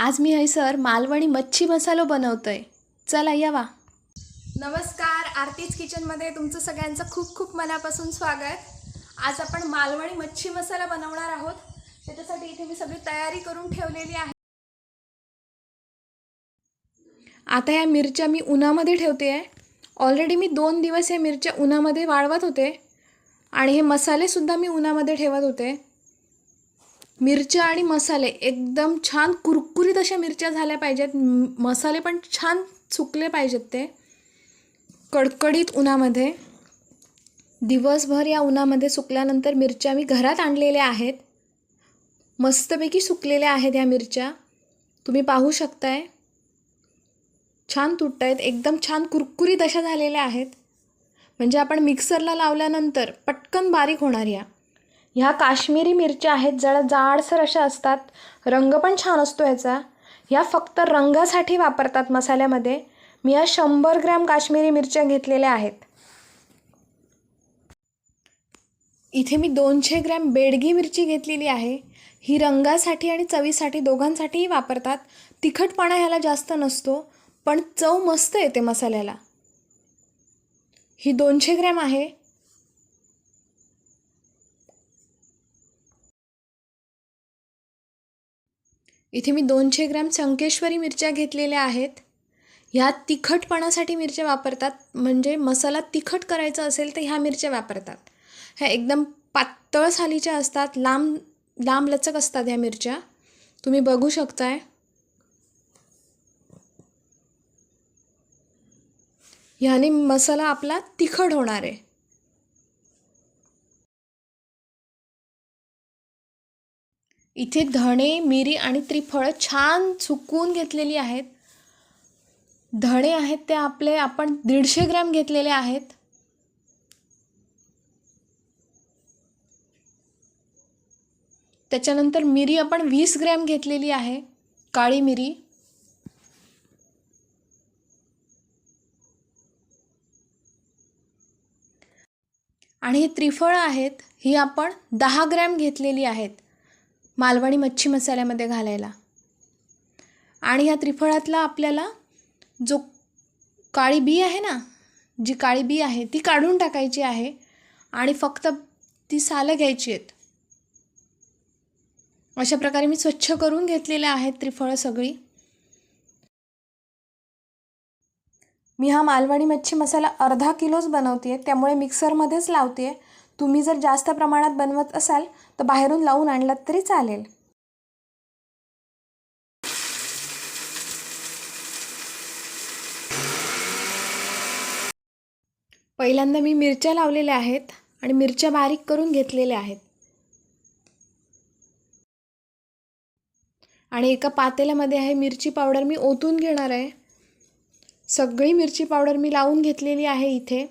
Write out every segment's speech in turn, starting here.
आज मी हैसर मालवणी मच्छी मसालो बनवतोय. चला या वा. नमस्कार आरतीज किचनमध्ये तुमचं सगळ्यांचं खूप खूप मनापासून स्वागत. आज आपण मालवणी मच्छी मसाला बनवणार आहोत. त्याच्यासाठी इथे मी सगळी तयारी करून ठेवलेली आहे. आता या मिरच्या मी उन्हामध्ये ठेवते आहे. ऑलरेडी मी दोन दिवस या मिरच्या उन्हामध्ये वाळवत होते. आणि हे मसालेसुद्धा मी उन्हामध्ये ठेवत होते. मिरच्या आणि मसाले एकदम छान कुरकुरीत अशा मिरच्या झाल्या पाहिजेत. मसाले पण छान सुकले पाहिजेत ते. कडकडीत उन्हामध्ये. दिवसभर या उन्हामध्ये सुकल्यानंतर मिरच्या मी घरात आणलेल्या आहेत. मस्तपैकी सुकलेल्या आहेत ह्या मिरच्या. तुम्ही पाहू शकताय. छान तुटत आहेत एकदम छान कुरकुरीत अशा झालेल्या आहेत. म्हणजे आपण मिक्सरला लावल्यानंतर पटकन बारीक होणार या. ह्या काश्मीरी मिरच्या आहेत जरा जाडसर अशा असतात. रंग पण छान असतो ह्याचा ह्या फक्त रंगासाठी वापरतात मसाल्यामध्ये. मी या शंभर ग्रॅम काश्मीरी मिरच्या घेतलेल्या आहेत. इथे मी दोनशे ग्रॅम बेडगी मिरची घेतलेली आहे. ही रंगासाठी आणि चवीसाठी दोघांसाठीही वापरतात. तिखटपणा ह्याला जास्त नसतो पण चव मस्त येते मसाल्याला. ही दोनशे ग्रॅम आहे. इथे मी दोनशे ग्रॅम संकेश्वरी मिरच्या घेतलेल्या आहेत. ह्या तिखटपणासाठी मिरच्या वापरतात. म्हणजे मसाला तिखट करायचा असेल तर ह्या मिरच्या वापरतात. ह्या एकदम पातळ सालीच्या असतात. लांब लांब लचक असतात ह्या मिरच्या. तुम्ही बघू शकताय. ह्याने मसाला आपला तिखट होणार आहे. इथे धणे मिरी आणि त्रिफळं छान सुकवून घेतलेली आहेत. धणे आहेत ते आपले आपण दीडशे ग्रॅम घेतलेले आहेत. त्याच्यानंतर मिरी आपण वीस ग्रॅम घेतलेली आहे काळी मिरी. आणि ही त्रिफळं आहेत ही आपण दहा ग्रॅम घेतलेली आहेत. मालवणी मच्छी मसाल्यामध्ये घालायला. आणि ह्या त्रिफळातला आपल्याला जो काळी बी आहे ना जी काळी बी आहे ती काढून टाकायची आहे आणि फक्त ती सालं घ्यायची आहेत. अशा प्रकारे मी स्वच्छ करून घेतलेल्या आहेत त्रिफळं सगळी. मी हा मालवणी मच्छी मसाला अर्धा किलोच बनवते त्यामुळे मिक्सरमध्येच लावते तुम्ही जर जास्त प्रमाणात बनवत असाल तर बाहेरून लावून आणलात तरी चालेल. पहिल्यांदा मी मिरच्या लावलेल्या आहेत आणि मिरच्या बारीक करून घेतलेल्या आहेत. आणि एका पातेल्यामध्ये आहे मिरची पावडर मी ओतून घेणार आहे. सगळी मिरची पावडर मी लावून घेतलेली आहे इथे.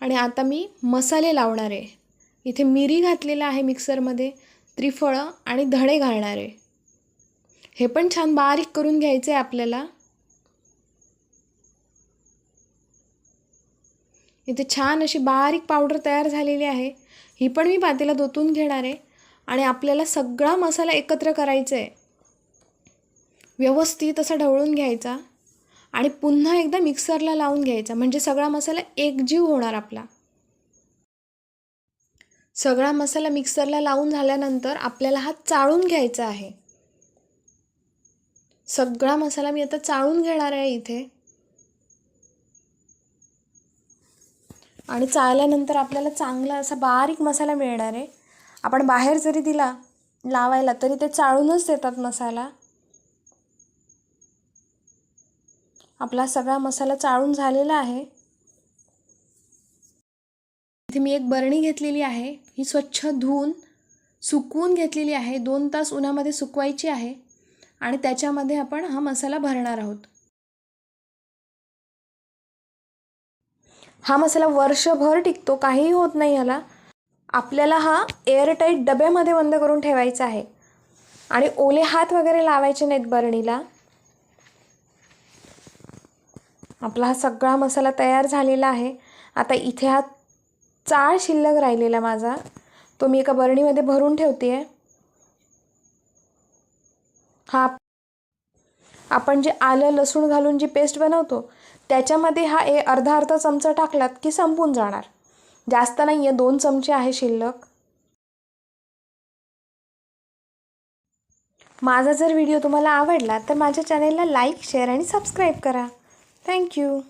आणि आता मी मसाले लावणार आहे. इथे मिरी घातलेलं आहे मिक्सरमध्ये. त्रिफळं आणि धणे घालणार. आहे हे पण छान बारीक करून घ्यायचं आहे आपल्याला. इथे छान अशी बारीक पावडर तयार झालेली आहे. ही पण मी पातेला ओतून घेणार आहे. आणि आपल्याला सगळा मसाला एकत्र करायचा आहे व्यवस्थित असा ढवळून घ्यायचा. आणि पुन्हा एकदा मिक्सरला लावून घ्यायचा. म्हणजे सगळा मसाला एकजीव होणार आपला. सगळा मसाला मिक्सरला लावून झाल्यानंतर आपल्याला हा चाळून घ्यायचा आहे. सगळा मसाला मी आता चाळून घेणार आहे इथे. आणि चाळल्यानंतर आपल्याला चांगला असा बारीक मसाला मिळणार आहे. आपण बाहेर जरी दिला लावायला तरी ते चाळूनच देतात मसाला. आपला सगळा मसाला चाळून झालेला आहे. इथे मी एक बरणी घेतलेली आहे. ही स्वच्छ धुवून सुकवून घेतलेली आहे. दोन तास उन्हामध्ये सुकवायची आहे आणि त्याच्यामध्ये आपण हा मसाला भरणार आहोत. हा मसाला वर्षभर टिकतो. काहीही होत नाही ह्याला आपल्याला हा एअरटाईट डब्यामध्ये बंद करून ठेवायचा आहे. आणि ओले हात वगैरे लावायचे नाहीत बरणीला. आपला हा सगळा मसाला तयार झालेला आहे. आता इथे हा चाळ शिल्लक राहिलेला माझा. तो मी एका बरणीमध्ये भरून ठेवते आहे हा आपण जे आलं लसूण घालून जी पेस्ट बनवतो त्याच्यामध्ये हा ए अर्धा अर्धा चमचा टाकलात की संपून जाणार. जास्त नाही आहे दोन चमचे आहे शिल्लक. माझा जर व्हिडिओ तुम्हाला आवडला तर माझ्या चॅनेलला लाईक शेअर आणि सबस्क्राईब करा. Thank you.